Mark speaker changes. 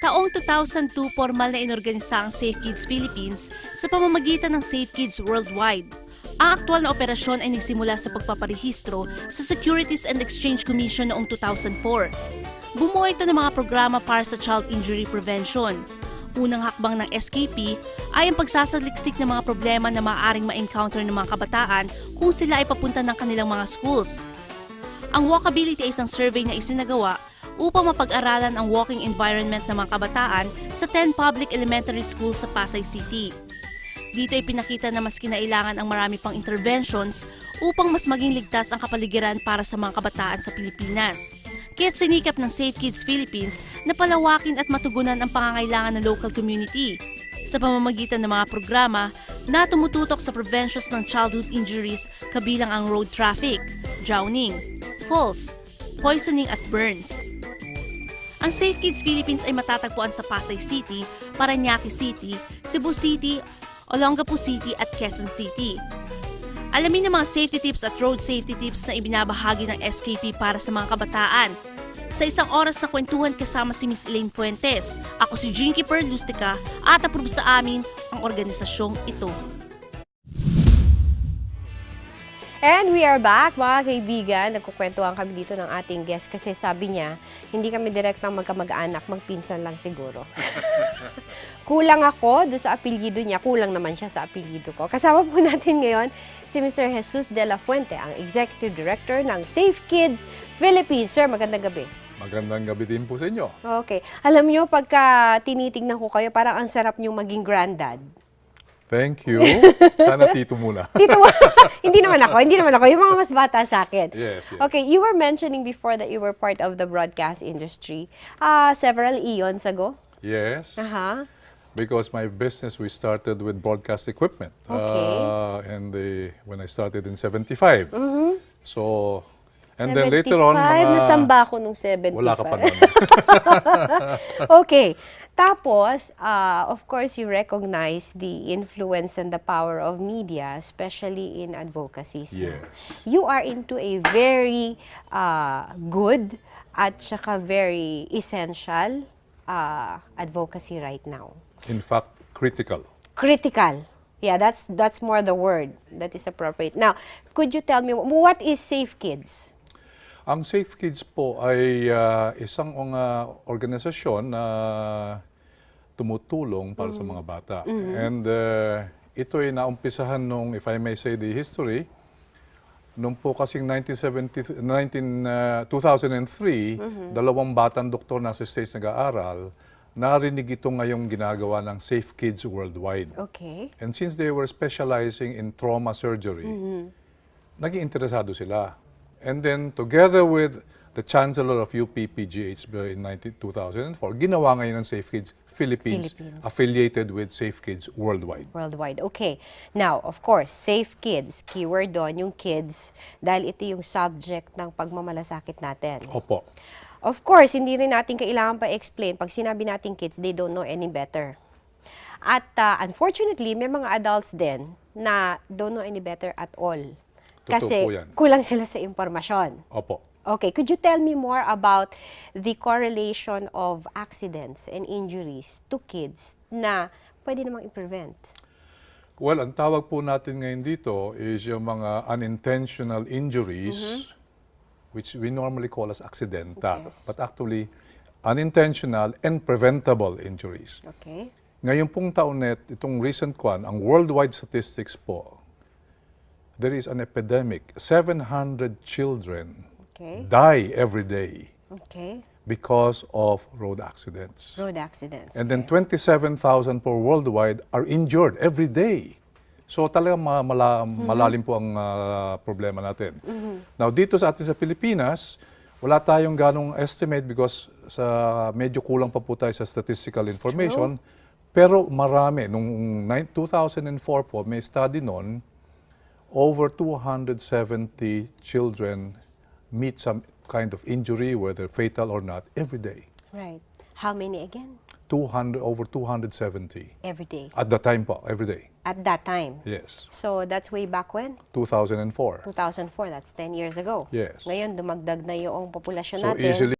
Speaker 1: Taong 2002, formal na inorganisa ang Safe Kids Philippines sa pamamagitan ng Safe Kids Worldwide. Ang aktwal na operasyon ay nagsimula sa pagpaparehistro sa Securities and Exchange Commission noong 2004. Bumuo ito ng mga programa para sa child injury prevention. Unang hakbang ng SKP ay ang pagsasaliksik ng mga problema na maaaring ma-encounter ng mga kabataan kung sila ay papunta ng kanilang mga schools. Ang walkability ay isang survey na isinagawa upang mapag-aralan ang walking environment ng mga kabataan sa 10 public elementary schools sa Pasay City. Dito ay pinakita na mas kinailangan ang marami pang interventions upang mas maging ligtas ang kapaligiran para sa mga kabataan sa Pilipinas. Kaya't sinikap ng Safe Kids Philippines na palawakin at matugunan ang pangangailangan ng local community sa pamamagitan ng mga programa na tumututok sa preventions ng childhood injuries kabilang ang road traffic, drowning, falls, poisoning at burns. Ang Safe Kids Philippines ay matatagpuan sa Pasay City, Paranaque City, Cebu City, Olongapo City at Quezon City. Alamin ang mga safety tips at road safety tips na ibinabahagi ng SKP para sa mga kabataan. Sa isang oras na kwentuhan kasama si Miss Elaine Fuentes, ako si Jinky Perlustica at approve sa amin ang organisasyong ito.
Speaker 2: And we are back, mga kaibigan. Nagkukwentuhan kami dito ng ating guest kasi sabi niya, hindi kami direktang magkamag-anak, magpinsan lang siguro. kulang ako doon sa apelyido niya, kulang naman siya sa apelyido ko. Kasama po natin ngayon si Mr. Jesus de la Fuente, ang Executive Director ng Safe Kids Philippines. Sir, magandang gabi.
Speaker 3: Magandang gabi din po sa inyo.
Speaker 2: Okay. Alam niyo, pagka tinitingnan ko kayo, parang ang sarap niyong maging granddad.
Speaker 3: Thank you. Sana tito muna.
Speaker 2: Tito, hindi naman ako, hindi naman ako. Yung mga mas bata sa akin.
Speaker 3: Yes, yes.
Speaker 2: Okay, you were mentioning before that you were part of the broadcast industry uh, several eons ago.
Speaker 3: Yes,
Speaker 2: Aha.
Speaker 3: because my business we started with broadcast equipment.
Speaker 2: Okay.
Speaker 3: Uh, and the, when I started in 75.
Speaker 2: Mm-hmm.
Speaker 3: So, and then later on,
Speaker 2: 75,
Speaker 3: mga-
Speaker 2: nasamba ako nung 75.
Speaker 3: wala ka pa nun.
Speaker 2: okay. Tapos, uh, of course, you recognize the influence and the power of media, especially in advocacies.
Speaker 3: Yes.
Speaker 2: You are into a very uh, good at saka very essential uh, advocacy right now.
Speaker 3: In fact, critical.
Speaker 2: critical. Yeah, that's that's more the word that is appropriate. Now, could you tell me what is Safe Kids?
Speaker 3: Ang Safe Kids po ay ah, isang uh, organisasyon na tumutulong para sa mga bata. And uh, ito ay naumpisahan nung, if I may say the history, nung po kasing 1970, 19, uh, 2003, dalawang batang doktor na sa States nag-aaral, narinig ito ngayong ginagawa ng Safe Kids Worldwide.
Speaker 2: Okay.
Speaker 3: And since they were specializing in trauma surgery, naging interesado sila. And then, together with the Chancellor of UPPGH in 19, 2004, ginawa ngayon ng Safe Kids Philippines,
Speaker 2: Philippines.
Speaker 3: affiliated with Safe Kids Worldwide.
Speaker 2: Worldwide. Okay. Now, of course, Safe Kids, keyword doon, yung kids, dahil ito yung subject ng pagmamalasakit natin.
Speaker 3: Opo.
Speaker 2: Of course, hindi rin natin kailangan pa explain. Pag sinabi natin kids, they don't know any better. At uh, unfortunately, may mga adults din na don't know any better at all.
Speaker 3: Totoo
Speaker 2: Kasi
Speaker 3: po yan.
Speaker 2: kulang sila sa impormasyon.
Speaker 3: Opo.
Speaker 2: Okay, could you tell me more about the correlation of accidents and injuries to kids na pwede namang i-prevent?
Speaker 3: Well, ang tawag po natin ngayon dito is yung mga unintentional injuries, which we normally call as accidental.
Speaker 2: Yes.
Speaker 3: But actually, unintentional and preventable injuries.
Speaker 2: Okay?
Speaker 3: Ngayon pong taon net, itong recent kwan, ang worldwide statistics po, there is an epidemic. 700 children
Speaker 2: Okay.
Speaker 3: die every day
Speaker 2: Okay.
Speaker 3: because of road accidents.
Speaker 2: Road accidents.
Speaker 3: And then
Speaker 2: okay.
Speaker 3: 27,000 po worldwide are injured every day. So talagang ma- mala- malalim po ang ah, problema natin. Now dito sa atin sa Pilipinas, wala tayong ganong estimate because sa medyo kulang pa po tayo sa statistical information. Pero marami. Nung nine- 2004 po, may study noon, over 270 children meet some kind of injury, whether fatal or not, every day.
Speaker 2: Right. How many again?
Speaker 3: 200, over 270.
Speaker 2: Every day.
Speaker 3: At the time po, every day.
Speaker 2: At that time.
Speaker 3: Yes.
Speaker 2: So that's way back when?
Speaker 3: 2004.
Speaker 2: 2004. That's 10 years ago.
Speaker 3: Yes.
Speaker 2: Ngayon, dumagdag na yung populasyon
Speaker 3: So
Speaker 2: natin.
Speaker 3: easily